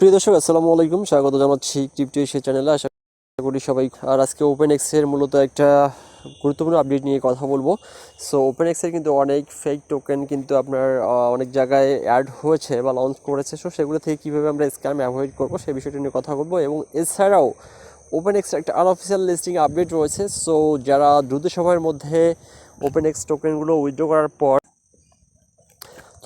প্রিয় দর্শক, আসসালামু আলাইকুম। স্বাগত জানাচ্ছি ক্রিপ্টো এশিয়া চ্যানেলে আশা করি সবাই আর আজকে ওপেন এক্সের মূলত একটা গুরুত্বপূর্ণ আপডেট নিয়ে কথা বলব। সো ওপেন এক্সের কিন্তু অনেক ফেক টোকেন কিন্তু আপনার অনেক জায়গায় অ্যাড হয়েছে বা লঞ্চ করেছে। সো সেগুলো থেকে কীভাবে আমরা স্ক্যাম অ্যাভয়েড করব সেই বিষয়টা নিয়ে কথা বলব। এবং এছাড়াও ওপেন এক্স একটা আনঅফিসিয়াল লিস্টিং আপডেট রয়েছে। সো যারা দ্রুত সময়ের মধ্যে ওপেন এক্স টোকেনগুলো উইথড্র করার পর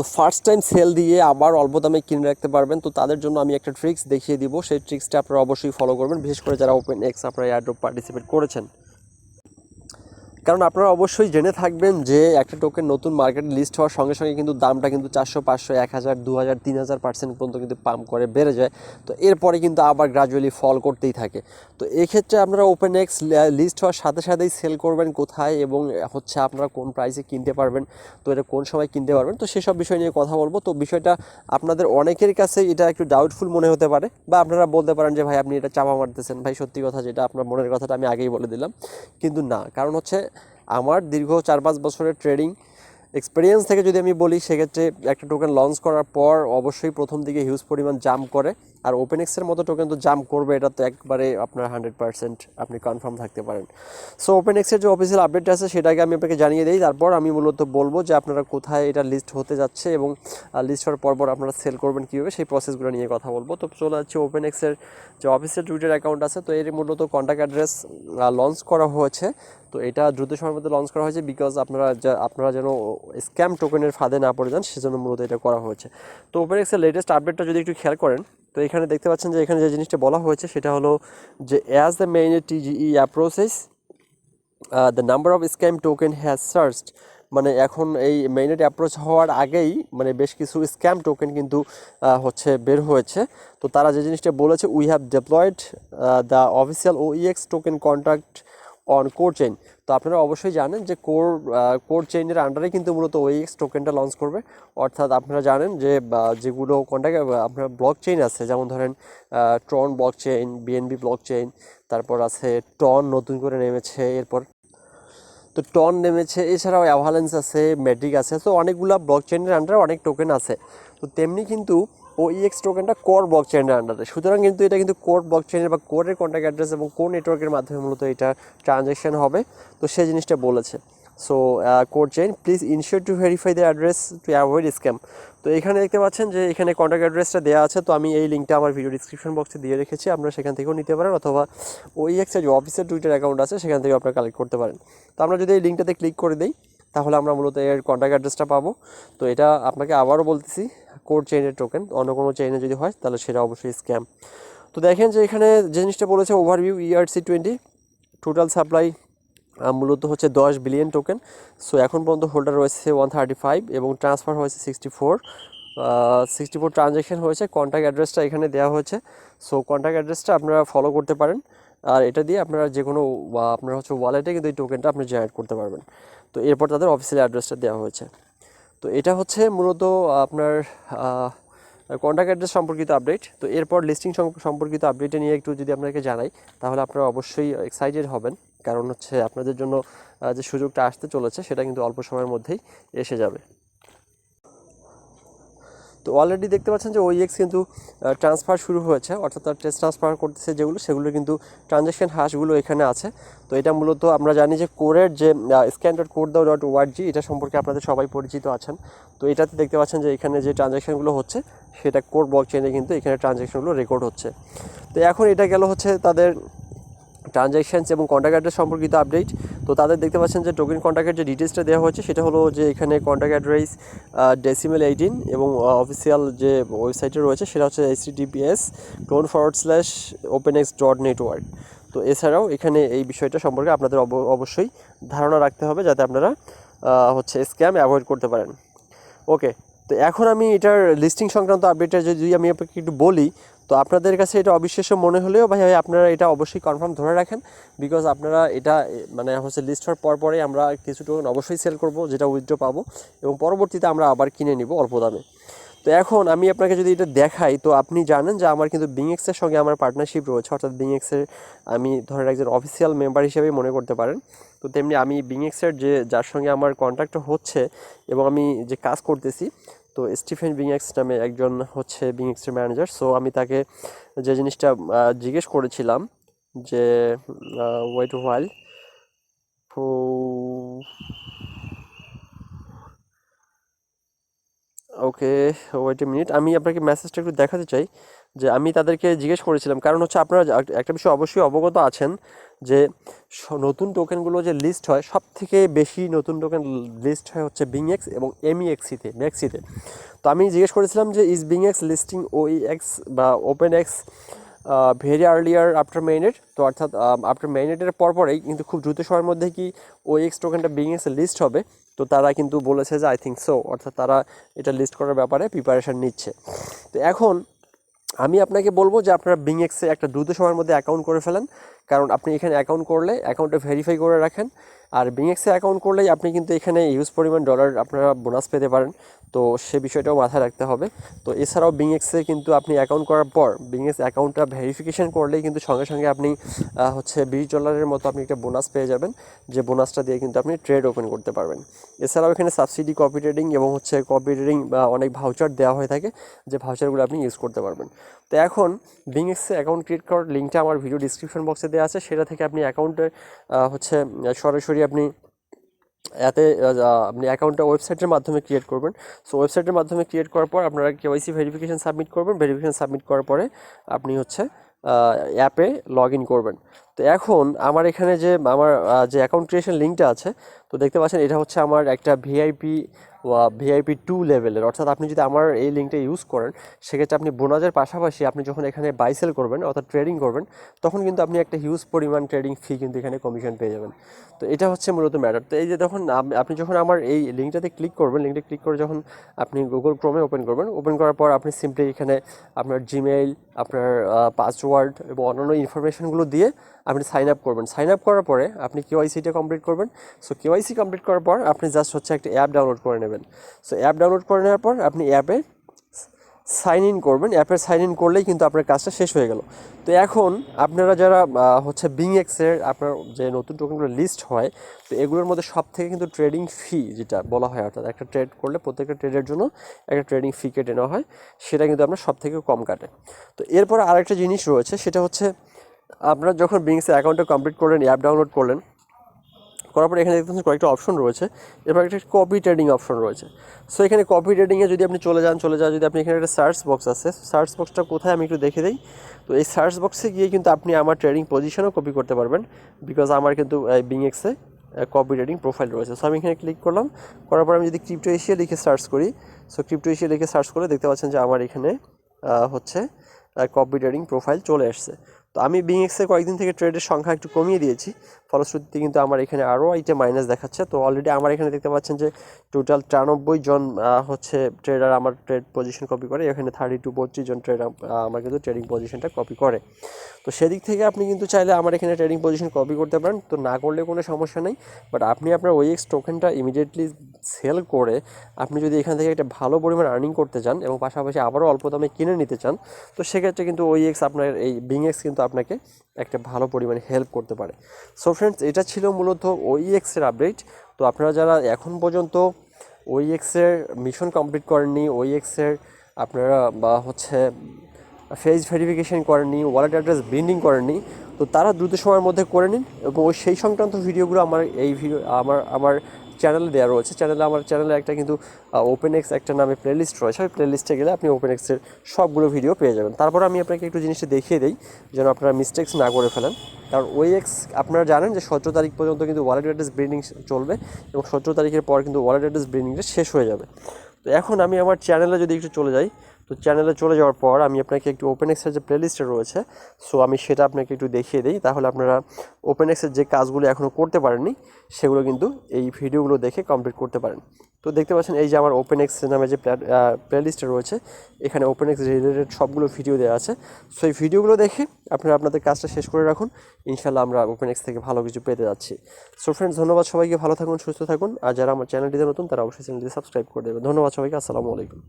তো ফার্স্ট টাইম সেল দিয়ে আবার অল্প দামে কিনে রাখতে পারবেন। তো তাদের জন্য আমি একটা ট্রিক্স দেখিয়ে দিব। সেই ট্রিক্সটা আপনারা অবশ্যই ফলো করবেন। বিশেষ করে যারা ওপেন এক্স আপনারা এয়ারড্রপ পার্টিসিপেট করেছেন। কারণ আপনারা অবশ্যই জেনে থাকবেন যে একটা টোকেন নতুন মার্কেটে লিস্ট হওয়ার সঙ্গে সঙ্গে কিন্তু দামটা কিন্তু চারশো, পাঁচশো, এক হাজার, দু হাজার, তিন হাজার পার্সেন্ট পর্যন্ত কিন্তু পাম্প করে বেড়ে যায়। তো এরপরে কিন্তু আবার গ্রাজুয়ালি ফল করতেই থাকে। তো এক্ষেত্রে আপনারা ওপেন এক্স লিস্ট হওয়ার সাথে সাথেই সেল করবেন কোথায় এবং হচ্ছে আপনারা কোন প্রাইসে কিনতে পারবেন, তো এটা কোন সময় কিনতে পারবেন, তো সেসব বিষয় নিয়ে কথা বলব। তো বিষয়টা আপনাদের অনেকের কাছে এটা একটু ডাউটফুল মনে হতে পারে বা আপনারা বলতে পারেন যে, ভাই, আপনি এটা চাপা মারতেছেন। ভাই, সত্যি কথা যেটা আপনার মনের কথাটা আমি আগেই বলে দিলাম। কিন্তু না, কারণ হচ্ছে আমার দীর্ঘ চার পাঁচ বছরের ট্রেডিং এক্সপিরিয়েন্স থেকে যদি আমি বলি, সেক্ষেত্রে একটা টোকেন লঞ্চ করার পর অবশ্যই প্রথম দিকে হিউজ পরিমাণ জাম্প করে। আর ওপেন এক্সের মতো টোকেন তো জাম্প করবে, এটা তো একবারে আপনার হান্ড্রেড পার্সেন্ট আপনি কনফার্ম থাকতে পারেন। সো ওপেন এক্সের যে অফিসিয়াল আপডেট আছে, সেটাকে আমি আপনাকে জানিয়ে দিই। তারপর আমি মূলত বলব যে আপনারা কোথায় এটা লিস্ট হতে যাচ্ছে এবং লিস্ট হওয়ার পর পর আপনারা সেল করবেন কীভাবে, সেই প্রসেসগুলো নিয়ে কথা বলব। তো চলে যাচ্ছে ওপেন এক্সের যে অফিসিয়াল টুইটার অ্যাকাউন্ট আছে, তো এর মূলত কন্ট্যাক্ট অ্যাড্রেস লঞ্চ করা হয়েছে। তো এটা দ্রুত সময়ের মধ্যে লঞ্চ করা হয়েছে বিকজ আপনারা আপনারা যেন স্ক্যাম টোকেনের ফাঁদে না পড়ে যান, সেজন্য মূলত এটা করা হয়েছে। তো ওপেন এক্সের লেটেস্ট আপডেটটা যদি একটু খেয়াল করেন, তো এখানে দেখতে পাচ্ছেন যে এখানে যে জিনিসটা বলা হয়েছে, সেটা হলো যে as the main TGE approaches the number of scam token has searched মানে এখন এই মেইনেট অ্যাপ্রোচ হওয়ার আগেই মানে বেশ কিছু স্ক্যাম টোকেন কিন্তু হচ্ছে বের হয়েছে। তো তারা যে জিনিসটা বলেছে we have deployed the official OEX token contract on Core chain তো আপনারা অবশ্যই জানেন যে কোর কোর চেইনের আন্ডারে কিন্তু মূলত ওইএক্স টোকেনটা লঞ্চ করবে। অর্থাৎ আপনারা জানেন যে যেগুলো কন্ট্যাক্ট আপনার ব্লক চেইন আছে, যেমন ধরেন Tron block chain BNB block chain তারপর আছে টন নতুন করে নেমেছে, এরপর তো টন নেমেছে, এছাড়াও অ্যাভালেন্স আছে ম্যাট্রিক আছে, তো অনেকগুলো ব্লক চেইনের আন্ডারে অনেক টোকেন আছে। তো তেমনি কিন্তু ও ইএক্স টোকেনটা কোর ব্লক চেইনের আন্ডারে সুতরাং কিন্তু এটা কিন্তু কোর ব্লক চেইনের বা কোরের কন্ট্যাক্ট অ্যাড্রেস এবং কোর নেটওয়ার্কের মাধ্যমে মূলত এটা ট্রানজ্যাকশন হবে। তো সেই জিনিসটা বলেছে। So Core chain please ensure to verify the address to avoid scam তো এখানে দেখতে পাচ্ছেন যে এখানে কন্ট্যাক্ট অ্যাড্রেসটা দেওয়া আছে। তো আমি এই লিঙ্কটা আমার ভিডিও ডিসক্রিপশন বক্সে দিয়ে রেখেছি। আপনারা সেখান থেকেও নিতে পারেন অথবা ওই এক্সের যে অফিসের টুইটার অ্যাকাউন্ট আছে, সেখান থেকে আপনারা কালেক্ট করতে পারেন। তো আমরা যদি এই লিঙ্কটাতে ক্লিক করে দিই, তাহলে আমরা মূলত এর কন্ট্যাক্ট অ্যাড্রেসটা পাবো। তো এটা আপনাকে আবারও বলতেছি কোড চেইনের টোকেন, অন্য কোনো চেইনে যদি হয়, তাহলে সেটা অবশ্যই স্ক্যাম। তো দেখেন যে এখানে যে জিনিসটা বলেছে overview ERC twenty total supply মূলত হচ্ছে দশ বিলিয়ন টোকেন সো এখন পর্যন্ত হোল্ডার রয়েছে ওয়ান থার্টি ফাইভ এবং ট্রান্সফার হয়েছে sixty four sixty four transaction হয়েছে কন্ট্যাক্ট অ্যাড্রেসটা এখানে দেওয়া হয়েছে। সো কন্ট্যাক্ট অ্যাড্রেসটা আপনারা ফলো করতে পারেন। আর এটা দিয়ে আপনারা যে কোনো আপনার হচ্ছে ওয়ালেটে কিন্তু এই টোকেনটা আপনি জেনারেট করতে পারবেন। তো, এরপর তাদের অফিসিয়াল অ্যাড্রেসটা দেওয়া হয়েছে। তো এটা হচ্ছে মূলত আপনার কন্ট্যাক্ট অ্যাড্রেস সম্পর্কিত আপডেট তো এরপর লিস্টিং সম্পর্কিত আপডেটে নিয়ে একটু যদি আপনাকে জানাই, তাহলে আপনারা অবশ্যই এক্সাইটেড হবেন। কারণ হচ্ছে আপনাদের জন্য যে সুযোগটা আসতে চলেছে, সেটা কিন্তু অল্প সময়ের মধ্যেই এসে যাবে। তো অলরেডি দেখতে পাচ্ছেন যে ওইএক্স কিন্তু ট্রান্সফার শুরু হয়েছে, অর্থাৎ তার টেস্ট ট্রান্সফার করতেছে যেগুলো, সেগুলো কিন্তু ট্রানজ্যাকশন হাসগুলো এখানে আছে। তো এটা মূলত আমরা জানি যে কোরের যে scan dot coredao dot org এটা সম্পর্কে আপনাদের সবাই পরিচিত আছেন। তো এটাতে দেখতে পাচ্ছেন যে এখানে যে ট্রানজ্যাকশনগুলো হচ্ছে, সেটা কোর ব্লক চেনে কিন্তু এখানে ট্রানজ্যাকশনগুলো রেকর্ড হচ্ছে। তো এখন এটা গেল হচ্ছে তাদের ট্রানজ্যাকশনস এবং কন্ট্যাক্ট অ্যাড্রেস সম্পর্কিত আপডেট তো তাদের দেখতে পাচ্ছেন যে টোকেন কন্ট্যাক্টের যে ডিটেলসটা দেওয়া হয়েছে, সেটা হলো যে এখানে কন্ট্যাক্ট অ্যাড্রেস ডেসিমেল এইটিন এবং অফিসিয়াল যে ওয়েবসাইটে রয়েছে, সেটা হচ্ছে https colon forward slash open x dot network তো এছাড়াও এখানে এই বিষয়টা সম্পর্কে আপনাদের অব- অবশ্যই ধারণা রাখতে হবে যাতে আপনারা হচ্ছে স্ক্যাম অ্যাভয়েড করতে পারেন। ওকে তো এখন আমি এটার লিস্টিং সংক্রান্ত আপডেটটা যদি আমি আপনাকে একটু বলি, তো আপনাদের কাছে এটা অবিশ্বাস্য মনে হলেও ভাই ভাই, আপনারা এটা অবশ্যই কনফার্ম ধরে রাখেন বিকজ আপনারা এটা মানে হচ্ছে লিস্ট হওয়ার পর পরে আমরা কিছু টোকেন অবশ্যই সেল করব, যেটা উইথড্র পাবো এবং পরবর্তীতে আমরা আবার কিনে নিব অল্প দামে। তো এখন আমি আপনাকে যদি এটা দেখাই, তো আপনি জানেন যে আমার কিন্তু বিংএক্সের সঙ্গে আমার পার্টনারশিপ রয়েছে, অর্থাৎ বিংএক্সের আমি ধরেন একজন অফিসিয়াল মেম্বার হিসেবেই মনে করতে পারেন। তো তেমনি আমি বিংএক্সের যে, যার সঙ্গে আমার কন্ট্যাক্ট হচ্ছে এবং আমি যে কাজ করতেছি তো স্টিফেন বিংএক্স নামে একজন হচ্ছে বিংএক্সের ম্যানেজার। সো আমি তাকে যে জিনিসটা জিজ্ঞেস করেছিলাম যে wait while okay wait a minute আমি আপনাকে মেসেজটা একটু দেখাতে চাই। যে আমি তাদেরকে জিজ্ঞেস করেছিলাম, কারণ হচ্ছে আপনারা একটা বিষয় অবশ্যই অবগত আছেন যে নতুন টোকেনগুলো যে লিস্ট হয় সব থেকে বেশি নতুন টোকেন লিস্ট হয় হচ্ছে বিংএক্স এবং এমইএক্সিতে ম্যাক্সিতে তো আমি জিজ্ঞেস করেছিলাম যে ইজ বিংএক্স লিস্টিং ওইএক্স বা open x very earlier after mainnet তো অর্থাৎ আফটার মেইনেটের পরপরেই কিন্তু খুব দ্রুত সময়ের মধ্যে কি ওই এক্স টোকেনটা বিংএক্স লিস্ট হবে? তো তারা কিন্তু বলেছে যে আই থিঙ্ক সো অর্থাৎ তারা এটা লিস্ট করার ব্যাপারে প্রিপারেশান নিচ্ছে। তো এখন আমি আপনাকে বলব যে আপনারা বিংএক্সে একটা দ্রুত সময়ের মধ্যে অ্যাকাউন্ট করে ফেলেন। কারণ আপনি এখানে অ্যাকাউন্ট করলে অ্যাকাউন্টটা ভেরিফাই করে রাখেন। আর বিংএক্সে অ্যাকাউন্ট করলেই আপনি কিন্তু এখানে ইউজ পরিমাণ ডলার আপনারা বোনাস পেতে পারেন। তো সে বিষয়টাও মাথায় রাখতে হবে। তো এছাড়াও বিংএক্সে কিন্তু আপনি অ্যাকাউন্ট করার পর বিংএক্স অ্যাকাউন্টটা ভেরিফিকেশন করলেই কিন্তু সঙ্গে সঙ্গে আপনি হচ্ছে বিশ ডলারের মতো আপনি একটা বোনাস পেয়ে যাবেন। যে বোনাসটা দিয়ে কিন্তু আপনি ট্রেড ওপেন করতে পারবেন। এছাড়াও এখানে সাবসিডি কপি ট্রেডিং এবং হচ্ছে কপি ট্রেডিং বা অনেক ভাউচার দেওয়া হয়ে থাকে, যে ভাউচারগুলো আপনি ইউজ করতে পারবেন। তো এখন বিংএক্সে অ্যাকাউন্ট ক্রিয়েট করার লিঙ্কটা আমার ভিডিও ডিসক্রিপশন বক্সে দেওয়া আছে। সেটা থেকে আপনি অ্যাকাউন্টে হচ্ছে, সরাসরি আপনি এতে আপনি অ্যাকাউন্টটা ওয়েবসাইটের মাধ্যমে ক্রিয়েট করবেন। সো ওয়েবসাইটের মাধ্যমে ক্রিয়েট করার পর আপনারা কেওয়াইসি ভেরিফিকেশান সাবমিট করবেন। ভেরিফিকেশান সাবমিট করার পরে আপনি হচ্ছে অ্যাপে লগ ইন করবেন। তো এখন আমার এখানে যে, আমার যে অ্যাকাউন্ট ক্রিয়েশন লিঙ্কটা আছে, তো দেখতে পাচ্ছেন এটা হচ্ছে আমার একটা ভিআইপি ভিআইপি টু লেভেলের অর্থাৎ আপনি যদি আমার এই লিঙ্কটা ইউজ করেন, সেক্ষেত্রে আপনি বোনাজের পাশাপাশি আপনি যখন এখানে বাই সেল করবেন, অর্থাৎ ট্রেডিং করবেন, তখন কিন্তু আপনি একটা হিউজ পরিমাণ ট্রেডিং ফি কিন্তু এখানে কমিশন পেয়ে যাবেন। তো এটা হচ্ছে মূলত ম্যাটার তো এই যে যখন আপনি যখন আমার এই লিঙ্কটাতে ক্লিক করবেন লিঙ্কটা ক্লিক করে যখন আপনি গুগল ক্রোমে ওপেন করবেন ওপেন করার পর আপনি সিম্পলি এখানে আপনার জিমেইল আপনার পাসওয়ার্ড এবং অন্যান্য ইনফরমেশনগুলো দিয়ে আপনি সাইন আপ করবেন। সাইন আপ করার পরে আপনি কেওয়াইসিটা কমপ্লিট করবেন। সো কেওয়াইসি কমপ্লিট করার পর আপনি জাস্ট হচ্ছে একটা অ্যাপ ডাউনলোড করে নেবেন। সো অ্যাপ ডাউনলোড করে নেওয়ার পর আপনি অ্যাপে সাইন ইন করবেন। অ্যাপের সাইন ইন করলেই কিন্তু আপনার কাজটা শেষ হয়ে গেল। তো এখন আপনারা যারা হচ্ছে বিং এক্সের আপনার যে নতুন টোকেনগুলো লিস্ট হয়, তো এগুলোর মধ্যে সব থেকে কিন্তু ট্রেডিং ফি যেটা বলা হয়, অর্থাৎ একটা ট্রেড করলে প্রত্যেকটা ট্রেডের জন্য একটা ট্রেডিং ফি কেটে নেওয়া হয়, সেটা কিন্তু আপনার সব থেকে কম কাটে। তো এরপর আরেকটা জিনিস রয়েছে, সেটা হচ্ছে আপনারা যখন বিংসের অ্যাকাউন্টটা কমপ্লিট করলেন অ্যাপ ডাউনলোড করলেন, করার পরে এখানে দেখতে পাচ্ছেন কয়েকটা অপশন রয়েছে। এরপর একটা কপি ট্রেডিং অপশন রয়েছে। সো এখানে কপি ট্রেডিংয়ে যদি আপনি চলে যান চলে যান যদি আপনি এখানে একটা সার্চ বক্স আছে সার্চ বক্সটা কোথায় আমি একটু দেখে দিই। তো এই সার্চ বক্সে গিয়ে কিন্তু আপনি আমার ট্রেডিং পজিশনও কপি করতে পারবেন বিকজ আমার কিন্তু বিংএক্সে কপি ট্রেডিং প্রোফাইল রয়েছে। সো আমি এখানে ক্লিক করলাম, করার পর আমি যদি ক্রিপ্টো এশিয়া লিখে সার্চ করি সো ক্রিপ্টো এশিয়া লিখে সার্চ করলে দেখতে পাচ্ছেন যে আমার এখানে হচ্ছে কপি ট্রেডিং প্রোফাইল চলে আসছে। তো আমি বিংএক্সে কয়েকদিন থেকে ট্রেডের সংখ্যা একটু কমিয়ে দিয়েছি। ফলশ্রুতিতে কিন্তু আমার এখানে আরও এইটা মাইনাস দেখাচ্ছে। তো অলরেডি আমার এখানে দেখতে পাচ্ছেন যে টোটাল তিরানব্বই জন হচ্ছে ট্রেডার আমার ট্রেড পজিশন কপি করে। এখানে থার্টি টু বত্রিশ জন ট্রেডার আমার কিন্তু ট্রেডিং পজিশনটা কপি করে। তো সেদিক থেকে আপনি কিন্তু চাইলে আমার এখানে ট্রেডিং পজিশন কপি করতে পারেন। তো না করলে কোনো সমস্যা নেই। বাট আপনি আপনার ওইএক্স টোকেনটা ইমিডিয়েটলি সেল করে আপনি যদি এখান থেকে একটা ভালো পরিমাণ আর্নিং করতে চান এবং পাশাপাশি আবারও অল্প দামে কিনে নিতে চান, তো সেক্ষেত্রে কিন্তু ওই এক্স আপনার এই বিং এক্স কিন্তু আপনাকে একটা ভালো পরিমাণে হেল্প করতে পারে। সো ফ্রেন্ডস এটা ছিল মূলত ওই এক্সের আপডেট তো আপনারা যারা এখন পর্যন্ত ওই এক্সের মিশন কমপ্লিট করেননি ওই এক্সের আপনারা বা হচ্ছে ফেস ভেরিফিকেশন করেননি ওয়ালেট অ্যাড্রেস বিন্ডিং করেননি, তো তারা দ্রুত সময়ের মধ্যে করে নিন এবং সেই সংক্রান্ত ভিডিওগুলো আমার এই ভিডিও আমার আমার চ্যানেলে দেওয়া রয়েছে। চ্যানেলে আমার চ্যানেলে একটা কিন্তু ওপেন এক্স একটা নামে প্লেলিস্ট রয়েছে। ওই প্লেলিস্টে গেলে আপনি ওপেন এক্সের সবগুলো ভিডিও পেয়ে যাবেন। তারপর আমি আপনাকে একটু জিনিসটা দেখিয়ে দিই, যেন আপনারা মিস্টেক্স না করে ফেলেন। কারণ ওই এক্স আপনারা জানেন যে সতেরো তারিখ পর্যন্ত কিন্তু ওয়ালেট অ্যাড্রেস ব্রিডিং চলবে এবং সতেরো তারিখের পর কিন্তু ওয়ালেট অ্যাড্রেস ব্রিডিংটা শেষ হয়ে যাবে। তো এখন আমি আমার চ্যানেলে যদি একটু চলে যাই তো চ্যানেলে চলে যাওয়ার পর আমি আপনাকে একটু ওপেন এক্সের যে প্লেলিস্টে রয়েছে সো আমি সেটা আপনাকে একটু দেখিয়ে দিই, তাহলে আপনারা ওপেন এক্সের যে কাজগুলো এখনও করতে পারেননি, সেগুলো কিন্তু এই ভিডিওগুলো দেখে কমপ্লিট করতে পারেন। তো দেখতে পাচ্ছেন, এই যে আমার ওপেন এক্স নামে যে প্লেলিস্টে রয়েছে, এখানে ওপেন এক্স রিলেটেড সবগুলো ভিডিও দেওয়া আছে। সো এই ভিডিওগুলো দেখে আপনারা আপনাদের কাজটা শেষ করে রাখুন ইনশাল্লাহ আমরা ওপেন এক্স থেকে ভালো কিছু পেতে যাচ্ছি। সো ফ্রেন্ডস ধন্যবাদ সবাইকে, ভালো থাকুন, সুস্থ থাকুন, আর যারা আমার চ্যানেলটিতে নতুন, তারা অবশ্যই চ্যানেলটি সাবস্ক্রাইব করে দেবে। ধন্যবাদ সবাইকে, আসসালামু আলাইকুম।